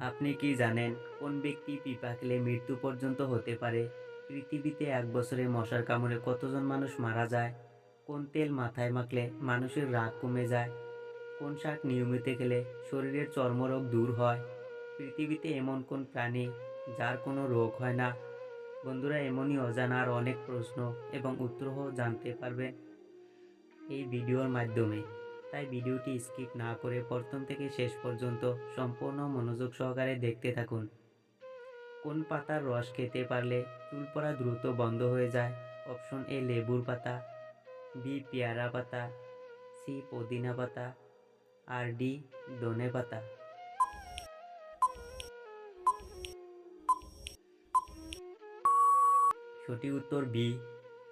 আপনি কি জানেন কোন ব্যক্তি পিপা খেলে মৃত্যু পর্যন্ত হতে পারে? পৃথিবীতে এক বছরে মশার কামড়ে কতজন মানুষ মারা যায়? কোন তেল মাথায় মাখলে মানুষের রাগ কমে যায়? কোন শাক নিয়মিত খেলে শরীরের চর্মরোগ দূর হয়? পৃথিবীতে এমন কোন প্রাণী যার কোনো রোগ হয় না? বন্ধুরা, এমনই অজানা আর অনেক প্রশ্ন এবং উত্তরও জানতে পারবেন এই ভিডিওর মাধ্যমে। তাই ভিডিওটি স্কিপ না করে প্রথম থেকে শেষ পর্যন্ত সম্পূর্ণ মনোযোগ সহকারে দেখতে থাকুন। কোন পাতার রস খেতে পারলে চুল পড়া দ্রুত বন্ধ হয়ে যায়? অপশন এ লেবুর পাতা, বি পেয়ারা পাতা, সি পুদিনা পাতা, আর ডি ধনে পাতা। সঠিক উত্তর বি,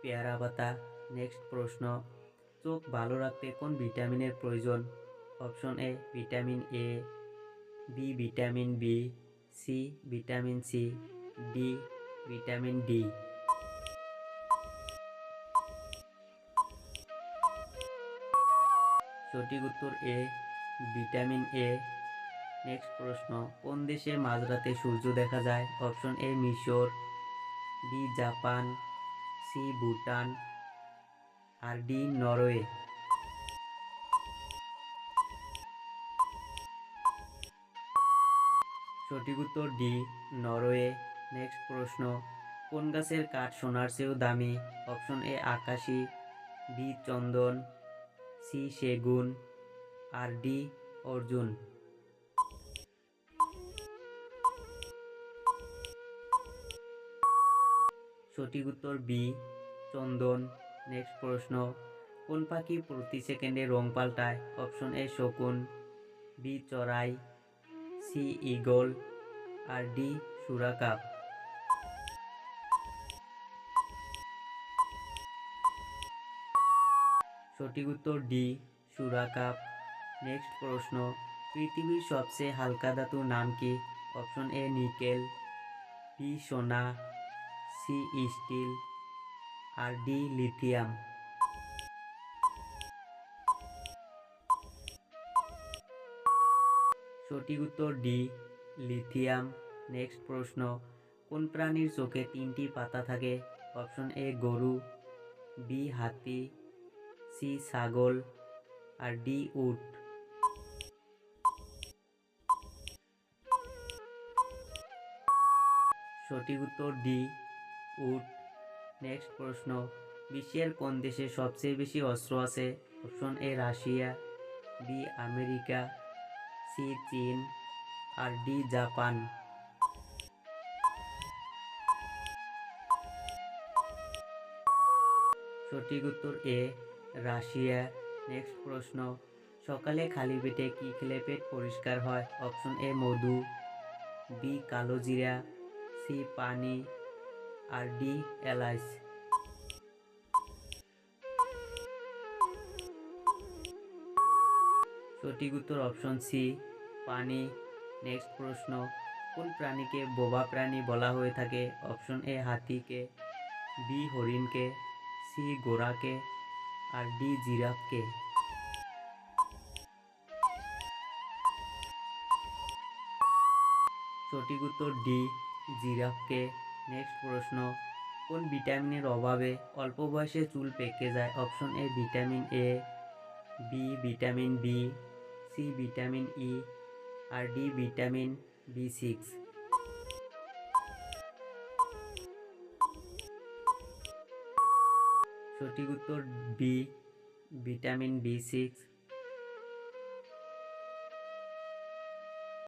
পেয়ারা পাতা। নেক্সট প্রশ্ন চোখ ভালো রাখতে কোন ভিটামিনের প্রয়োজন? Option A, vitamin A B vitamin B C vitamin C D vitamin D সঠিক উত্তর এ, ভিটামিন এ নেক্সট প্রশ্ন, কোন দেশে মাঝরাতে সূর্য দেখা যায়? অপশন এ, মিশর বি জাপান সি ভুটান। আর ডি নরওয়ে। সঠিক উত্তর ডি নরওয়ে। নেক্সট প্রশ্ন, কোন গাছের কাঠ সোনার চেয়েও দামি? অপশন এ, আকাশি, বি, চন্দন, সি, সেগুন, আর ডি, অর্জুন। সঠিক উত্তর বি, চন্দন। নেক্সট প্রশ্ন, কোন পাখি প্রতি সেকেন্ডে রং পাল্টায়? অপশন এ শকুন বি চড়াই সি ইগল আর ডি সুরাকাপ। সঠিক উত্তর ডি সুরাকাপ। নেক্সট প্রশ্ন, পৃথিবীর সবচেয়ে হালকা ধাতুর নাম কি? অপশন এ নিকেল বি সোনা সি স্টিল আর ডি লিথিয়াম। সঠিক উত্তর ডি, লিথিয়াম। নেক্সট প্রশ্ন, কোন প্রাণীর চোখে তিনটি পাতা থাকে? অপশন এ, গরু, বি, হাতি, সি, ছাগল, আর ডি, উট। সঠিক উত্তর ডি, উট। নেক্সট প্রশ্ন, বিশ্বের কোন দেশে সবচেয়ে বেশি অস্ত্র আছে? Option A Russia B America C চীন, আর ডি জাপান। সঠিক উত্তর এ রাশিয়া। নেক্সট প্রশ্ন, সকালে খালি পেটে কি খেলে পেট পরিষ্কার হয়? অপশন এ মধু বি কালো জিরা সি পানি আর ডি এলাইচ সঠিক উত্তর অপশন সি, পানি। নেক্সট প্রশ্ন, কোন প্রাণীকে বোবা প্রাণী বলা হয়ে থাকে? অপশন এ, হাতিকে, বি, হরিণকে, সি, ঘোড়াকে, আর ডি, জিরাফকে। সঠিক উত্তর ডি, জিরাফকে। নেক্সট প্রশ্ন, কোন ভিটামিনের অভাবে অল্প বয়সে চুল পেকে যায়? Option A vitamin A B vitamin B C vitamin E R D vitamin B six সঠিক উত্তর বি ভিটামিন বি সিক্স